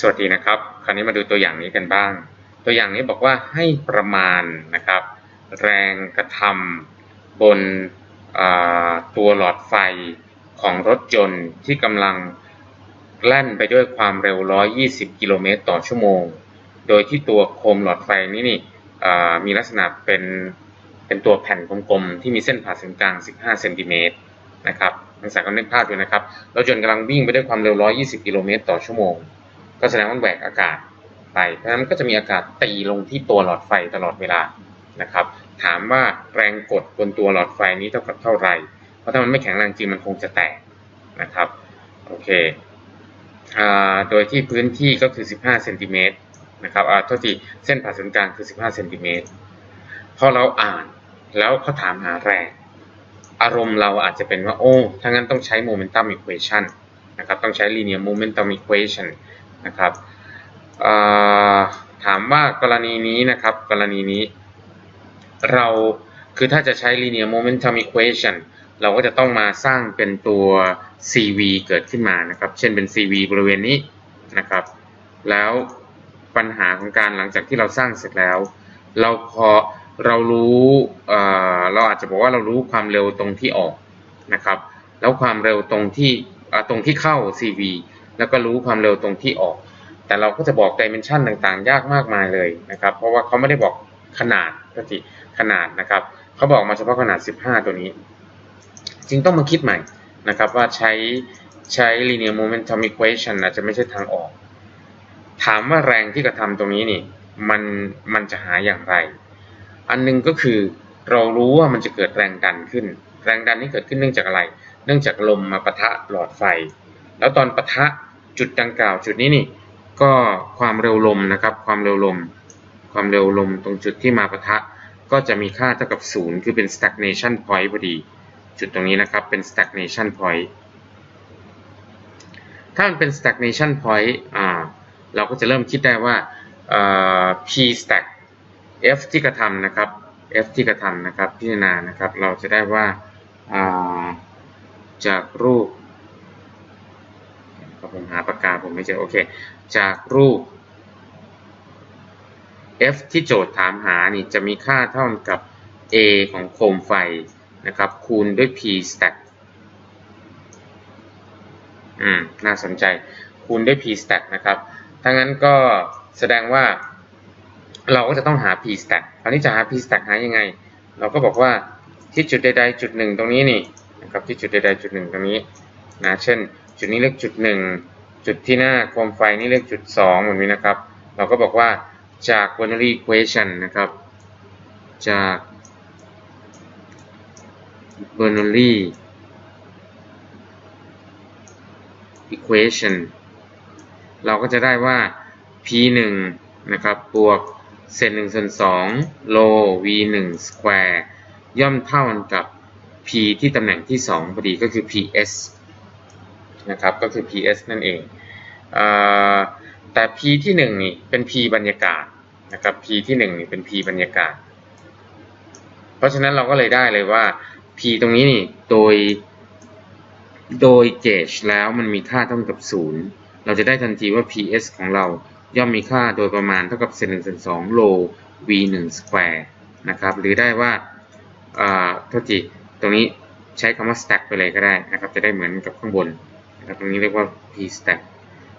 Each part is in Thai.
สวัสดีนะครับ คราวนี้มาดูตัวอย่างนี้กันบ้าง ตัวอย่างนี้บอกว่าให้ประมาณนะครับ แรงกระทำบนตัวหลอดไฟของรถยนต์ที่กำลังแล่นไปด้วยความเร็ว 120 กิโลเมตรต่อชั่วโมง โดยที่ตัวโคมหลอดไฟนี้นี่มีลักษณะเป็นเป็นตัวแผ่นกลมๆ ที่มีเส้นผ่าศูนย์กลาง 15 เซนติเมตรนะครับนักศึกษาก็นึกภาพดูนะครับ รถยนต์กำลังวิ่งไปด้วยความเร็ว 120 กิโลเมตรต่อชั่วโมง ก็แสดงว่ามันแหวกอากาศไปเพราะฉะนั้นก็จะมีอากาศตีลงที่ตัวหลอดไฟตลอดเวลานะครับ ถามว่าแรงกดบนตัวหลอดไฟนี้เท่ากับเท่าไหร่ เพราะถ้ามันไม่แข็งแรงจริงมันคงจะแตกนะครับโอเคโดยที่พื้นที่ก็คือ 15เซนติเมตรนะครับอ่าโทษทีเส้นผ่าศูนย์กลางคือ 15เซนติเมตรพอเราอ่านแล้วเขาถามหาแรง อารมณ์เราอาจจะเป็นว่า โอ้ถ้างั้นต้องใช้ momentum equation นะครับ ต้องใช้ linear momentum equation น นะครับถามว่ากรณีนี้นะครับ กรณีนี้ เราคือถ้าจะใช้ linear momentum equation เราก็จะต้องมาสร้างเป็นตัว CV เกิดขึ้นมานะครับ เช่นเป็น CV บริเวณนี้นะครับ แล้วปัญหาของการหลังจากที่เราสร้างเสร็จแล้ว เราพอเรารู้เราอาจจะบอกว่าเรารู้ความเร็วตรงที่ออกนะครับ แล้วความเร็วตรงที่ตรงที่เข้า CV แล้วก็รู้ความเร็วตรงที่ออก แต่เราก็จะบอกดิเมนชันต่างๆ ยากมากมายเลยนะครับ เพราะว่าเขาไม่ได้บอกขนาดก็ทีขนาดนะครับเขาบอกมาเฉพาะขนาด 15 ตัวนี้ จึงต้องมาคิดใหม่นะครับว่าใช้ใช้ linear momentum equation อาจจะไม่ใช่ทางออก ถามว่าแรงที่กระทำตรงนี้นี่มันมันจะหาอย่างไร อันหนึงก็คือเรารู้ว่ามันจะเกิดแรงดันขึ้น แรงดันนี้เกิดขึ้นเนื่องจากอะไร เนื่องจากลมมาปะทะหลอดไฟ แล้วตอนปะทะ จุดดังกล่าวจุดนี้นี่ก็ความเร็วลมนะครับ ความเร็วลม ความเร็วลมตรงจุดที่มาปะทะ ก็จะมีค่าเท่ากับศูนย์คือเป็น stagnation point พอดี จุดตรงนี้นะครับเป็น stagnation point ถ้ามันเป็น stagnation point อ่าเราก็จะเริ่มคิดได้ว่า p stack f ที่กระทำนะครับ f ที่กระทำนะครับพิจารณานะครับ เราจะได้ว่าอ่าจากรูป ผมหาปากกาผมไม่เจอโอเค จากรูป f ที่โจทย์ถามหานี่จะมีค่าเท่ากับ a ของโคมไฟนะครับ คูณด้วย p stack อืม น่าสนใจ คูณด้วย p stack นะครับถ้างั้นก็แสดงว่า เราก็จะต้องหา p stack คราวนี้จะหา p stack หายังไง เราก็บอกว่าที่จุดใดๆจุดหนึ่งตรงนี้นี่นะครับที่จุดใดๆจุดหนึ่งตรงนี้นะเช่น จุดนี้เรียกจุดหนึ่งจุดที่หน้าโคมไฟนี่เรียกจุดสองแบบนี้นะครับ เราก็บอกว่าจาก Bernoulli equation นะครับ จาก Bernoulli equation เราก็จะได้ว่า p 1นะครับ บวกเศษ1ส่วน2โล v 1 square ย่อมเท่ากันกับ p ที่ตำแหน่งที่ 2 พอดีก็คือ ps นะครับก็คือ ps นั่นเองอแต่ p ที่1นี่เป็น p บรรยากาศนะครับ p ที่1นี่เป็น p บรรยากาศ เพราะฉะนั้นเราก็เลยได้เลยว่า p ตรงนี้นี่โดย โดยเกจแล้วมันมีค่าเท่ากับ 0 เราจะได้ทันทีว่า ps ของเราย่อมมีค่าโดยประมาณเท่ากับเศษ1ส่วน2โล v 1 square นะครับ หรือได้ว่าอ่าโทษทีตรงนี้ใช้คำว่า stack ไปเลยก็ได้นะครับ จะได้เหมือนกับข้างบน นะครับตรงนี้เรียกว่า p stack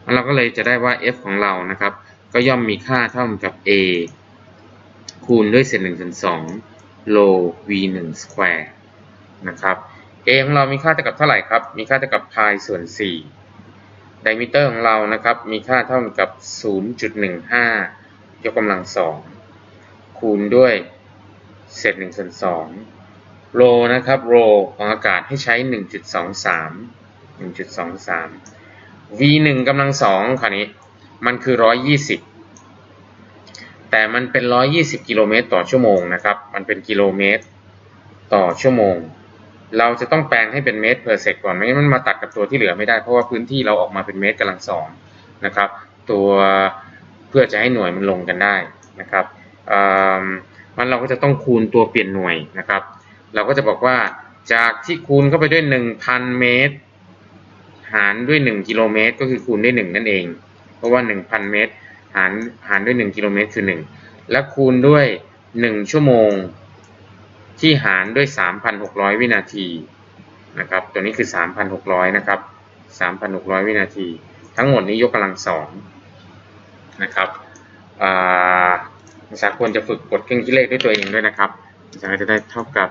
แล้วเราก็เลยจะได้ว่า f ของเรานะครับ ก็ย่อมมีค่าเท่ากับ a คูณด้วยเศษ1ส่วน2โล v 1 square นะครับ a ของเรามีค่าเท่ากับเท่าไหร่ครับ มีค่าเท่ากับ pi ส่วน4ไดมิเตอร์ของเรานะครับ มีค่าเท่ากับ 0.15 ยกกำลัง 2 คูณด้วยเศษ1ส่วน2โลนะครับโลของอากาศให้ใช้ 1.23 1.23 v 1กำลัง2คราวนี้ มันคือ120แต่มันเป็น120กิโลเมตรต่อชั่วโมงนะครับ มันเป็นกิโลเมตรต่อชั่วโมง เราจะต้องแปลงให้เป็นเมตร per sec ก่อนไม่งั้นมันมาตัดกับตัวที่เหลือไม่ได้ เพราะว่าพื้นที่เราออกมาเป็นเมตรกำลังสองนะครับ ตัวเพื่อจะให้หน่วยมันลงกันได้นะครับมันเราก็จะต้องคูณตัวเปลี่ยนหน่วยนะครับ เราก็จะบอกว่าจากที่คูณเข้าไปด้วย 1,000 เมตร หารด้วย1กิโลเมตร ก็คือคูณด้วย1นั่นเอง เพราะว่า1,000เมตร หารหารด้วย1กิโลเมตรคือ1และคูณด้วย1ชั่วโมง ที่หารด้วย3,600วินาทีนะครับ ตัวนี้คือ3,600นะครับ3,600วินาที ทั้งหมดนี้ยกกำลังสองนะครับอ่านักศึกษาควรจะฝึกกดเครื่องคิดเลขด้วยตัวเองด้วยนะครับนักศึกษาจะได้เท่ากับ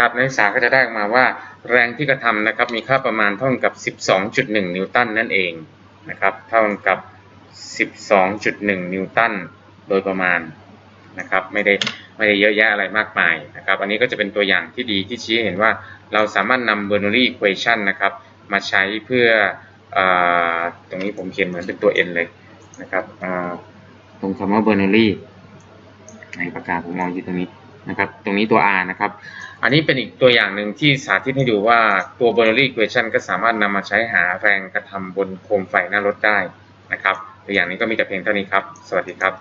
นะครับนักศึกษาก็จะได้ออกมาว่าแรงที่กระทำนะครับมีค่าประมาณเท่ากับ 12.1 นิวตันนั่นเองนะครับเท่ากับ 12.1 นิวตันโดยประมาณนะครับไม่ได้ไม่ได้เยอะแยะอะไรมากมายนะครับอันนี้ก็จะเป็นตัวอย่างที่ดีที่ชี้ให้เห็นว่าเราสามารถนำ Bernoulli equation นะครับมาใช้เพื่ออตรงนี้ผมเขียนเหมือนเป็นตัว n เลยนะครับตรงคำว่า Bernoulli ในปากกาผมมองอยู่ตรงนี้ นะครับ ตรงนี้ตัว r นะครับ อันนี้เป็นอีกตัวอย่างหนึ่งที่สาธิตให้ดูว่าตัว Bernoulli equation ก็สามารถนำมาใช้หาแรงกระทำบนโคมไฟหน้ารถได้นะครับ ตัวอย่างนี้ก็มีแต่เพียงเท่านี้ครับ สวัสดีครับ